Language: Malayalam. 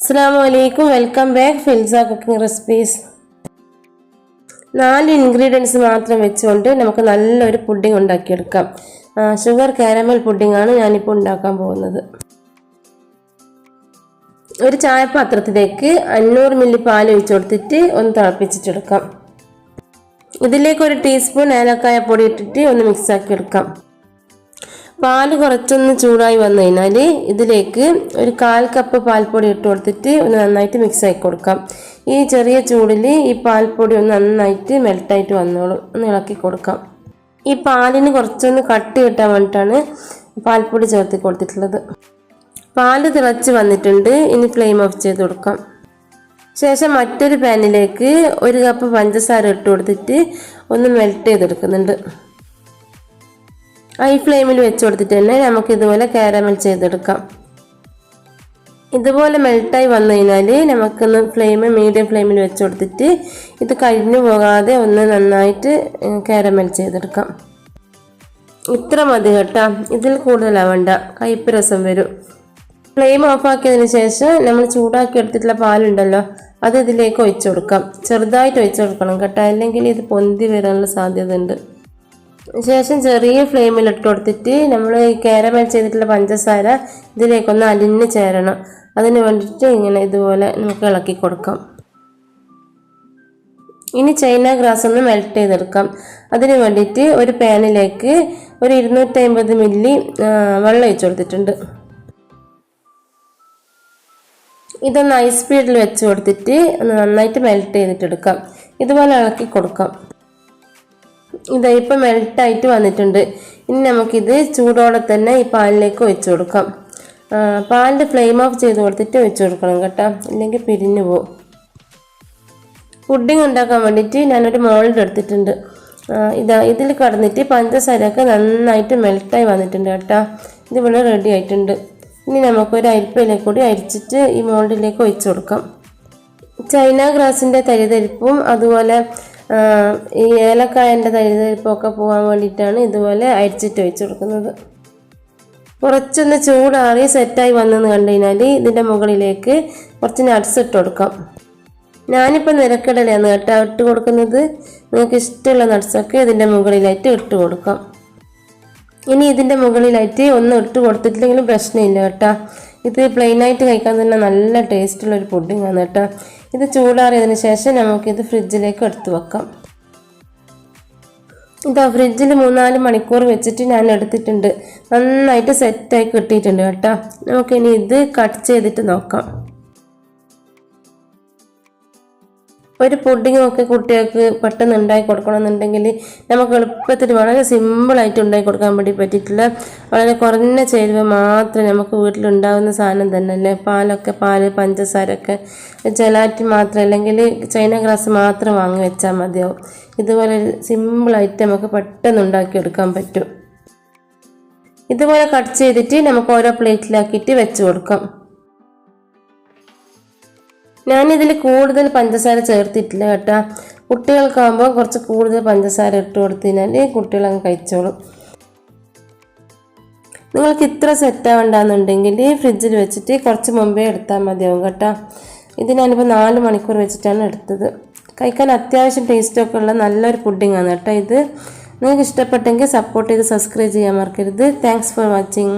അസ്സാം welcome back Filsa cooking recipes നാല് ഇൻഗ്രീഡിയൻസ് മാത്രം വെച്ചുകൊണ്ട് നമുക്ക് നല്ലൊരു പുഡിംഗ് ഉണ്ടാക്കിയെടുക്കാം. ഷുഗർ കാരമൽ പുഡിംഗ് ആണ് ഞാനിപ്പോൾ ഉണ്ടാക്കാൻ പോകുന്നത്. ഒരു ചായപാത്രത്തിലേക്ക് അഞ്ഞൂറ് മില്ലി പാൽ ഒഴിച്ചു കൊടുത്തിട്ട് ഒന്ന് തിളപ്പിച്ചിട്ടെടുക്കാം. ഇതിലേക്ക് ഒരു ടീസ്പൂൺ ഏലക്കായ പൊടി ഇട്ടിട്ട് ഒന്ന് മിക്സ് ആക്കി എടുക്കാം പാൽ കുറച്ചൊന്ന് ചൂടായി വന്നു കഴിഞ്ഞാൽ ഇതിലേക്ക് ഒരു കാൽ കപ്പ് പാൽപ്പൊടി ഇട്ട് കൊടുത്തിട്ട് ഒന്ന് നന്നായിട്ട് മിക്സ് ആക്കി കൊടുക്കാം. ഈ ചെറിയ ചൂടിൽ ഈ പാൽപ്പൊടി ഒന്ന് നന്നായിട്ട് മെൽട്ടായിട്ട് വന്നോളും. ഒന്ന് ഇളക്കി കൊടുക്കാം. ഈ പാലിന് കുറച്ചൊന്ന് കട്ട് കിട്ടാൻ വേണ്ടിയിട്ടാണ് പാൽപ്പൊടി ചേർത്ത് കൊടുത്തിട്ടുള്ളത്. പാൽ തിളച്ച് വന്നിട്ടുണ്ട്. ഇനി ഫ്ലെയിം ഓഫ് ചെയ്ത് കൊടുക്കാം. ശേഷം മറ്റൊരു പാനിലേക്ക് ഒരു കപ്പ് പഞ്ചസാര ഇട്ട് കൊടുത്തിട്ട് ഒന്ന് മെൽറ്റ് ചെയ്തെടുക്കുന്നുണ്ട്. ഹൈ ഫ്ലെയിമിൽ വെച്ച് കൊടുത്തിട്ട് തന്നെ നമുക്ക് ഇതുപോലെ കാരമൽ ചെയ്തെടുക്കാം. ഇതുപോലെ മെൽട്ടായി വന്നു കഴിഞ്ഞാൽ നമുക്കൊന്ന് ഫ്ലെയിം മീഡിയം ഫ്ലെയിമിൽ വെച്ച് കൊടുത്തിട്ട് ഇത് കരിഞ്ഞു പോകാതെ ഒന്ന് നന്നായിട്ട് കാരമൽ ചെയ്തെടുക്കാം. ഇത്ര മതി കേട്ടോ. ഇതിൽ കൂടുതലാവണ്ട കയ്പ്പ് രസം വരും. ഫ്ലെയിം ഓഫാക്കിയതിന് ശേഷം നമ്മൾ ചൂടാക്കി എടുത്തിട്ടുള്ള പാലുണ്ടല്ലോ അത് ഇതിലേക്ക് ഒഴിച്ചു കൊടുക്കാം. ചെറുതായിട്ട് ഒഴിച്ചു കൊടുക്കണം കേട്ടോ. അല്ലെങ്കിൽ ഇത് പൊന്തി വരാനുള്ള സാധ്യത ഉണ്ട് ശേഷം ചെറിയ ഫ്ലെയിമിൽ ഇട്ട് കൊടുത്തിട്ട് നമ്മൾ ഈ കാരമൽ ചെയ്തിട്ടുള്ള പഞ്ചസാര ഇതിലേക്കൊന്ന് അലിഞ്ഞ് ചേരണം. അതിന് വേണ്ടിയിട്ട് ഇങ്ങനെ ഇതുപോലെ നമുക്ക് ഇളക്കി കൊടുക്കാം. ഇനി ചൈന ഗ്രാസ് ഒന്ന് മെൽറ്റ് ചെയ്തെടുക്കാം. അതിന് വേണ്ടിയിട്ട് ഒരു പാനിലേക്ക് ഒരു ഇരുന്നൂറ്റി അമ്പത് മില്ലി വെള്ളം ഒഴിച്ചു കൊടുത്തിട്ടുണ്ട്. ഇതൊന്ന് ഐസ് സ്പീഡിൽ വെച്ച് കൊടുത്തിട്ട് ഒന്ന് നന്നായിട്ട് മെൽറ്റ് ചെയ്തിട്ടെടുക്കാം. ഇതുപോലെ ഇളക്കി കൊടുക്കാം. ഇതാ ഇപ്പം മെൽട്ടായിട്ട് വന്നിട്ടുണ്ട്. ഇനി നമുക്കിത് ചൂടോടെ തന്നെ ഈ പാലിലേക്ക് ഒഴിച്ചു കൊടുക്കാം. പാലിന്റെ ഫ്ലെയിം ഓഫ് ചെയ്ത് കൊടുത്തിട്ട് ഒഴിച്ചു കൊടുക്കണം കേട്ടോ. ഇല്ലെങ്കിൽ പിരിഞ്ഞു പോകും പുഡിങ് ഉണ്ടാക്കാൻ വേണ്ടിയിട്ട് ഞാനൊരു മോൾഡ് എടുത്തിട്ടുണ്ട്. ഇതാ ഇതിൽ കടന്നിട്ട് പഞ്ചസാരയൊക്കെ നന്നായിട്ട് മെൽട്ടായി വന്നിട്ടുണ്ട് കേട്ടോ. ഇതിവിടെ റെഡി ആയിട്ടുണ്ട്. ഇനി നമുക്കൊരു അരിപ്പയിലേക്ക് കൂടി അരിച്ചിട്ട് ഈ മോൾഡിലേക്ക് ഒഴിച്ചു കൊടുക്കാം. ചൈന ഗ്രാസിന്റെ തരിതരിപ്പും അതുപോലെ ഈ ഏലക്കായന്റെ തരിതരിപ്പൊക്കെ പോകാൻ വേണ്ടിയിട്ടാണ് ഇതുപോലെ അരിച്ചിട്ട് വെച്ച് കൊടുക്കുന്നത് കുറച്ചൊന്ന് ചൂടാറി സെറ്റായി വന്നെന്ന് കണ്ടു കഴിഞ്ഞാൽ ഇതിന്റെ മുകളിലേക്ക് കുറച്ച് നട്ട്സ് ഇട്ട് കൊടുക്കാം. ഞാനിപ്പോൾ നിരക്കടലയാണ് കേട്ടോ ഇട്ട് കൊടുക്കുന്നത്. നിങ്ങൾക്ക് ഇഷ്ടമുള്ള നട്ട്സൊക്കെ ഇതിന്റെ മുകളിലായിട്ട് ഇട്ട് കൊടുക്കാം. ഇനി ഇതിന്റെ മുകളിലായിട്ട് ഒന്നും ഇട്ട് കൊടുത്തിട്ടില്ലെങ്കിലും പ്രശ്നമില്ല കേട്ടോ. ഇത് പ്ലെയിനായിട്ട് കഴിക്കാൻ തന്നെ നല്ല ടേസ്റ്റുള്ളൊരു ആണ് കേട്ടോ. ഇത് ചൂടാറിയതിന് ശേഷം നമുക്കിത് ഫ്രിഡ്ജിലേക്ക് എടുത്തു വെക്കാം. ഇതാ ഫ്രിഡ്ജിൽ മൂന്നാൽ മണിക്കൂർ വെച്ചിട്ട് ഞാൻ എടുത്തിട്ടുണ്ട്. നന്നായിട്ട് സെറ്റായി കിട്ടിയിട്ടുണ്ട് കേട്ടോ. നമുക്കിനി ഇത് കട്ട് ചെയ്തിട്ട് നോക്കാം. ഒരു പുഡിങ്ങും ഒക്കെ കുട്ടികൾക്ക് പെട്ടെന്ന് ഉണ്ടാക്കി കൊടുക്കണമെന്നുണ്ടെങ്കിൽ നമുക്ക് എളുപ്പത്തിൽ വളരെ സിമ്പിളായിട്ട് ഉണ്ടാക്കി കൊടുക്കാൻ വേണ്ടി പറ്റിയിട്ടുള്ള വളരെ കുറഞ്ഞ ചേരുവ മാത്രമേ നമുക്ക് വീട്ടിലുണ്ടാകുന്ന സാധനം തന്നെ അല്ലേ? പാലൊക്കെ പാൽ പഞ്ചസാരൊക്കെ ജലാറ്റി മാത്രം അല്ലെങ്കിൽ ചൈന ഗ്ലാസ് മാത്രം വാങ്ങി വെച്ചാൽ മതിയാവും. ഇതുപോലെ സിമ്പിളായിട്ട് നമുക്ക് പെട്ടെന്ന് ഉണ്ടാക്കിയെടുക്കാൻ പറ്റും. ഇതുപോലെ കട്ട് ചെയ്തിട്ട് നമുക്ക് ഓരോ പ്ലേറ്റിലാക്കിയിട്ട് വെച്ച് കൊടുക്കാം. ഞാനിതിൽ കൂടുതൽ പഞ്ചസാര ചേർത്തിട്ടില്ല കേട്ടോ. കുട്ടികൾക്കാകുമ്പോൾ കുറച്ച് കൂടുതൽ പഞ്ചസാര ഇട്ട് കൊടുത്തു കഴിഞ്ഞാൽ കുട്ടികളങ്ങ് കഴിച്ചോളും. നിങ്ങൾക്ക് ഇത്ര സെറ്റ് ഈ ഫ്രിഡ്ജിൽ വെച്ചിട്ട് കുറച്ച് മുമ്പേ എടുത്താൽ മതിയാവും കേട്ടോ. ഇത് ഞാനിപ്പോൾ നാല് മണിക്കൂർ വെച്ചിട്ടാണ് എടുത്തത്. കഴിക്കാൻ അത്യാവശ്യം ടേസ്റ്റൊക്കെ ഉള്ള നല്ലൊരു പുഡിംഗ് ആണ് കേട്ടോ ഇത്. നിങ്ങൾക്ക് ഇഷ്ടപ്പെട്ടെങ്കിൽ സപ്പോർട്ട് ചെയ്ത് സബ്സ്ക്രൈബ് ചെയ്യാൻ മറക്കരുത്. Thanks for watching